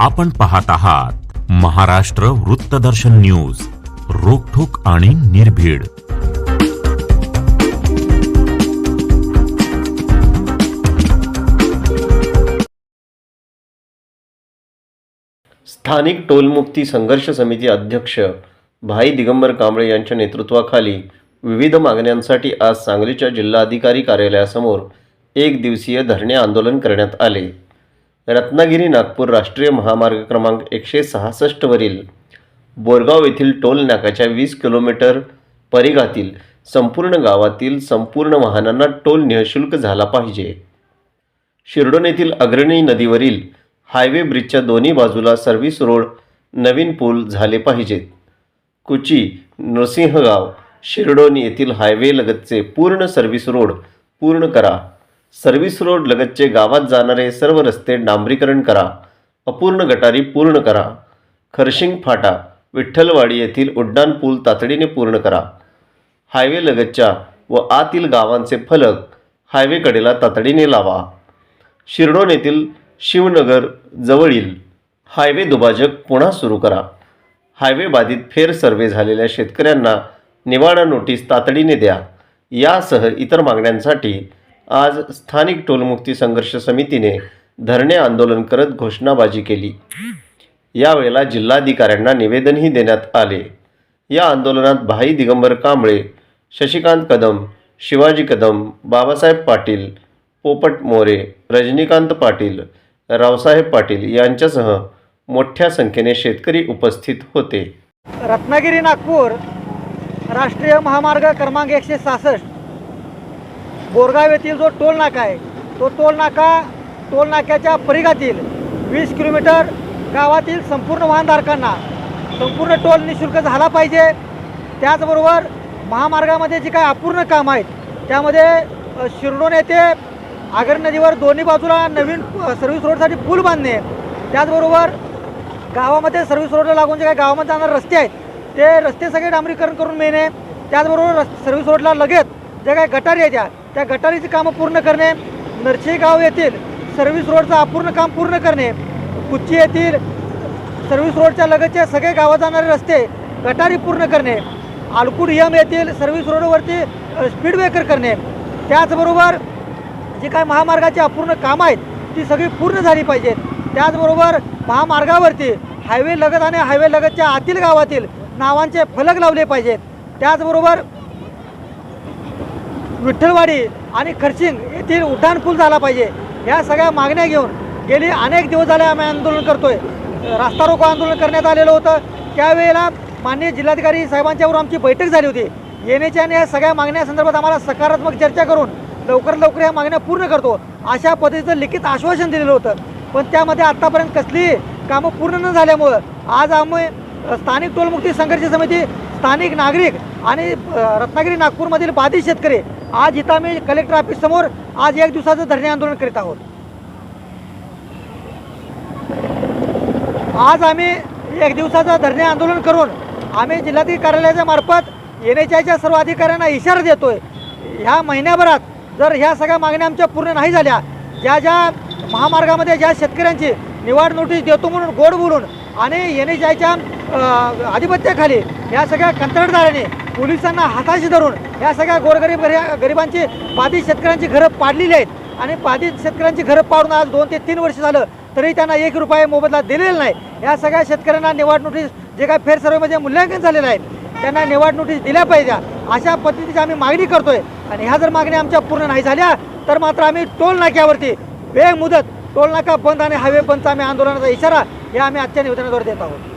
आपण पाहत आहात महाराष्ट्र वृत्तदर्शन न्यूज रोखोक आणि निर्भीड. स्थानिक टोलमुक्ती संघर्ष समिती अध्यक्ष भाई दिगंबर कांबळे यांच्या नेतृत्वाखाली विविध मागण्यांसाठी आज सांगलीच्या जिल्हाधिकारी कार्यालयासमोर एक दिवसीय धरणे आंदोलन करण्यात आले. रत्नागिरी नागपूर राष्ट्रीय महामार्ग क्रमांक एकशे सहासष्टवरील बोरगाव येथील टोल नाक्याच्या वीस किलोमीटर परिघातील संपूर्ण गावातील संपूर्ण वाहनांना टोल निःशुल्क झाला पाहिजे. शिर्डोन येथील अग्रणी नदीवरील हायवे ब्रिजच्या दोन्ही बाजूला सर्व्हिस रोड नवीन पूल झाले पाहिजेत. कुची नृसिंहगाव शिर्डोनी येथील हायवे लगतचे पूर्ण सर्व्हिस रोड पूर्ण करा. सर्व्हिस रोड लगतचे गावात जाणारे सर्व रस्ते डांबरीकरण करा. अपूर्ण गटारी पूर्ण करा. खरशिंग फाटा विठ्ठलवाडी येथील उड्डाण पूल तातडीने पूर्ण करा. हायवे लगतच्या व आतील गावांचे फलक हायवेकडेला तातडीने लावा. शिरडोन येथील शिवनगर जवळील हायवे दुभाजक पुन्हा सुरू करा. हायवे बाधित फेर सर्वे झालेल्या शेतकऱ्यांना निवाडा नोटीस तातडीने द्या. यासह इतर मागण्यांसाठी आज स्थानिक टोलमुक्ती संघर्ष समितीने धरणे आंदोलन करत घोषणाबाजी केली. यावेळेला जिल्हाधिकाऱ्यांना निवेदनही देण्यात आले. या आंदोलनात भाई दिगंबर कांबळे शशिकांत कदम शिवाजी कदम बाबासाहेब पाटील पोपट मोरे रजनीकांत पाटील रावसाहेब पाटील यांच्यासह मोठ्या संख्येने शेतकरी उपस्थित होते. रत्नागिरी नागपूर राष्ट्रीय महामार्ग क्रमांक एकशे सहासष्ट बोरगाव येथील जो टोल नाका आहे तो टोल नाका टोल नाक्याच्या परिघातील वीस किलोमीटर गावातील संपूर्ण वाहनधारकांना संपूर्ण टोल निशुल्क झाला पाहिजे. त्याचबरोबर महामार्गामध्ये जी काही अपूर्ण काम आहेत त्यामध्ये शिरडोन येथे आगर नदीवर दोन्ही बाजूला नवीन सर्व्हिस रोडसाठी पूल बांधणे त्याचबरोबर गावामध्ये सर्व्हिस रोडला लागून जे काही गावामध्ये जाणारे रस्ते आहेत ते रस्ते सगळे डांबरीकरण करून मिळणे त्याचबरोबर रस् सर्व्हिस रोडला लगेच ज्या काही गटारी आहेत त्या त्या गटारीची कामं पूर्ण करणे नरशी गाव येथील सर्व्हिस रोडचं अपूर्ण काम पूर्ण करणे कुच्ची येथील सर्व्हिस रोडच्या लगतचे सगळे गावात जाणारे रस्ते गटारी पूर्ण करणे आलकुड यम येथील सर्व्हिस रोडवरती स्पीड ब्रेकर करणे त्याचबरोबर जी काय महामार्गाची अपूर्ण कामं आहेत ती सगळी पूर्ण झाली पाहिजेत. त्याचबरोबर महामार्गावरती हायवे लगत आणि हायवे लगतच्या आतील गावातील नावांचे फलक लावले पाहिजेत. त्याचबरोबर विठ्ठलवाडी आणि खर्चिंग येथील उड्डाण पूल झाला पाहिजे. ह्या सगळ्या मागण्या घेऊन गेली अनेक दिवस झाले आम्ही आंदोलन करतोय. रास्ता रोको आंदोलन करण्यात आलेलं होतं. त्यावेळेला माननीय जिल्हाधिकारी साहेबांच्यावर आमची बैठक झाली होती. येण्याच्या आणि या सगळ्या मागण्यासंदर्भात आम्हाला सकारात्मक चर्चा करून लवकरात लवकर ह्या मागण्या पूर्ण करतो. अशा पद्धतीचं लिखित आश्वासन दिलेलं होतं. पण त्यामध्ये आत्तापर्यंत कसलीही कामं पूर्ण न झाल्यामुळं आज आम्ही स्थानिक टोलमुक्ती संघर्ष समिती स्थानिक नागरिक आणि रत्नागिरी नागपूरमधील बाधित शेतकरी आज इथं आम्ही कलेक्टर ऑफिस समोर आज एक दिवसाचं धरणे आंदोलन करीत आहोत. आज आम्ही एक दिवसाचं धरणे आंदोलन करून आम्ही जिल्हाधिकारी कार्यालयाच्या मार्फत एन एच आयच्या सर्व अधिकाऱ्यांना इशारा देतोय. ह्या महिन्याभरात जर ह्या सगळ्या मागण्या आमच्या पूर्ण नाही झाल्या ज्या ज्या महामार्गामध्ये ज्या शेतकऱ्यांची निवाड नोटीस देतो म्हणून गोड बोलून आणि एन एच आयच्या आधिपत्याखाली ह्या सगळ्या कंत्राटदाराने पोलिसांना हाताशी धरून या सगळ्या गोरगरीब गरिबांची बाधित शेतकऱ्यांची घरं पाडलेली आहेत. आणि बाधित शेतकऱ्यांची घरं पाडून आज दोन ते तीन वर्ष झालं तरी त्यांना एक रुपये मोबदला दिलेला नाही. या सगळ्या शेतकऱ्यांना निवाड नोटीस जे काय फेर सर्वेमध्ये मूल्यांकन झालेलं आहे त्यांना निवाड नोटीस दिल्या पाहिजे. अशा पद्धतीची आम्ही मागणी करतोय. आणि ह्या जर मागण्या आमच्या पूर्ण नाही झाल्या तर मात्र आम्ही टोल नाक्यावरती बेमुदत टोल नाका बंद आणि हायवे बंदचा आम्ही आंदोलनाचा इशारा हे आम्ही आजच्या निवेदनाद्वारे देत आहोत.